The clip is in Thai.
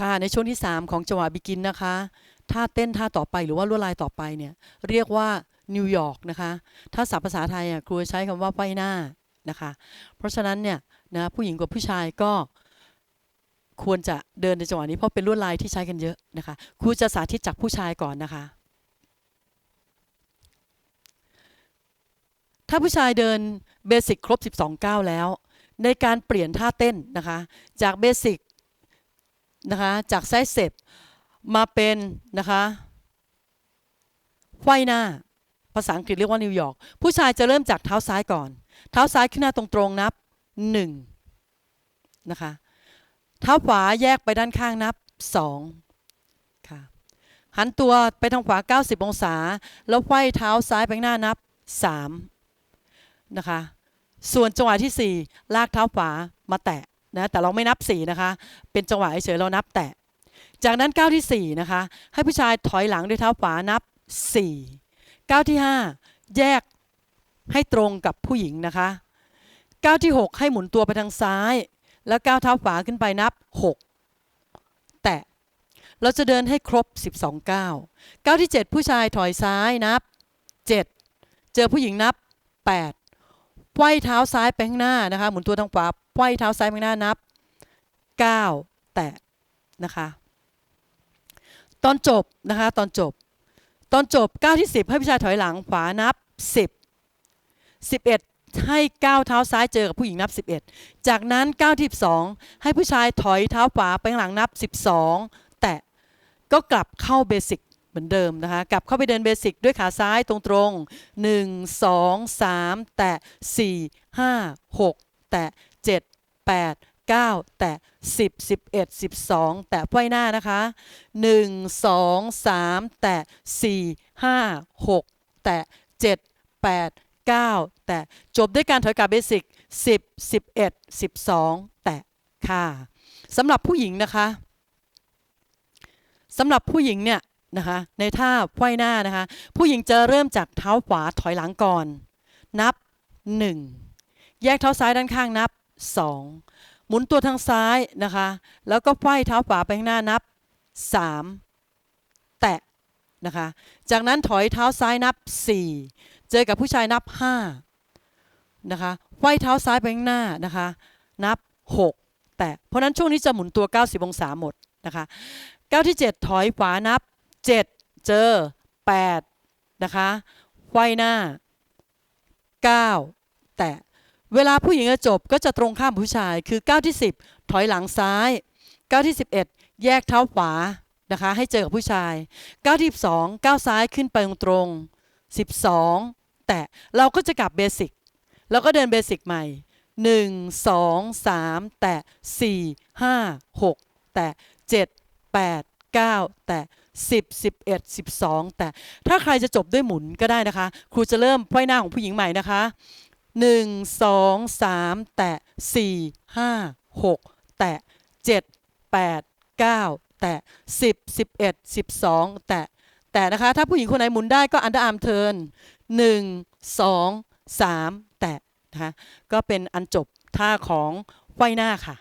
ค่ะในช่วงที่ 3 ของจังหวะบิกินนะคะท่าเต้นท่าต่อไปหรือว่าลวดลายต่อไปเนี่ยเรียกว่านิวยอร์กนะคะถ้าศัพท์ภาษาไทยอะครูใช้คำว่าไฟหน้านะคะเพราะฉะนั้นเนี่ยนะผู้หญิงกับผู้ชายก็ควรจะเดินในจังหวะนี้เพราะเป็นลวดลายที่ใช้กันเยอะนะคะครูจะสาธิตจากผู้ชายก่อนนะคะ ถ้าผู้ชายเดินเบสิกครบ 12ก้าวแล้ว ในการเปลี่ยนท่าเต้นนะคะ จากเบสิก นะคะจากไซส์เซปมาเป็นนะคะไขว้หน้าภาษาอังกฤษเรียกว่านิวยอร์กผู้ชายจะเริ่มจากเท้าซ้ายก่อน เท้าซ้ายขึ้นหน้าตรงๆนับ1นะคะเท้าขวาแยกไปด้านข้างนับ2ค่ะหันตัวไปทางขวา 90 องศา แล้วไขว้เท้าซ้ายไปหน้านับ3นะคะส่วนจังหวะที่ 4 ลากเท้าขวามาแตะ นะแต่เราไม่นับ4นะคะ เป็นจังหวะเฉยเรานับแตะ จากนั้นก้าวที่4นะคะให้ผู้ชายถอยหลังด้วยเท้าขวานับ 4 ก้าวที่ 5 แยกให้ตรงกับผู้หญิงนะคะก้าวที่ 6 ให้หมุนตัวไปทางซ้าย แล้วก้าวเท้าขวาขึ้นไปนับ 6 แตะ เราจะเดินให้ครบ 12 ก้าวก้าวที่ 7 ผู้ชายถอยซ้ายนับ 7 เจอผู้หญิงนับ 8 ไขว้เท้าซ้ายไปข้างหน้านะคะหมุนตัวทางขวาไขว้เท้าซ้ายไปข้างหน้านับ 9 แตะนะคะตอนจบนะคะตอนจบตอนจบก้าที่ 10 ให้ผู้ชายถอยหลังขวานับ 10 11 ให้ก้าวเท้าซ้ายเจอกับผู้หญิงนับ 11 จากนั้นก้าที่12 ให้ผู้ชายถอยเท้าขวาไปข้างหลังนับ 12 แตะก็กลับเข้าเบสิก เหมือนเดิมนะคะ กลับเข้าไปเดินเบสิกด้วยขาซ้ายตรงๆ 1 2 3 แตะ 4 5 6 แตะ 7 8 9 แตะ 10 11 12 แตะไว้หน้านะคะ 1 2 3 แตะ 4 5 6 แตะ 7 8 9 แตะ จบด้วยการถอยกลับเบสิก10 11 12 แตะค่ะสำหรับผู้หญิงนะคะสำหรับผู้หญิงเนี่ย นะคะในท่าไขว้หน้านะคะผู้หญิงจะเริ่มจากเท้าขวาถอยหลังก่อน นับ 1 แยกเท้าซ้ายด้านข้างนับ 2 หมุนตัวทางซ้ายนะคะแล้วก็ไขว้เท้าขวาไปข้างหน้านับ 3 แตะนะคะจากนั้นถอยเท้าซ้ายนับ 4 เจอกับผู้ชายนับ 5 นะคะไขว้เท้าซ้ายไปข้างหน้านะคะนับ 6 แตะเพราะนั้นช่วงนี้จะหมุนตัว 90 องศาหมดนะคะก้าวที่ 7 ถอยขวานับ 7 เจอ 8 นะคะไขว้หน้า 9 แตะเวลาผู้หญิงจะจบก็จะตรงข้ามผู้ชายคือก้าที่ 10 ถอยหลังซ้ายก้าที่ 11 แยกเท้าขวานะคะให้เจอกับผู้ชายก้าที่2ก้าวซ้ายขึ้นไปตรง12 แตะเราก็จะกลับเบสิกแล้วก็เดินเบสิกใหม่ 1 2 3 แตะ 4 5 6 แตะ 7 8 9 แตะ 10 11 12 แต่ถ้าใครจะจบด้วยหมุนก็ได้นะคะ ครูจะเริ่มไขว้หน้าของผู้หญิงใหม่นะคะ 1 2 3 แตะ 4 5 6 แตะ 7 8 9 แตะ 10 11 12 แตะ แต่นะคะ ถ้าผู้หญิงคนไหนหมุนได้ก็อันเดอร์อาร์มเทิร์น1 2 3 แตะนะคะก็เป็นอันจบท่าของไขว้หน้าค่ะ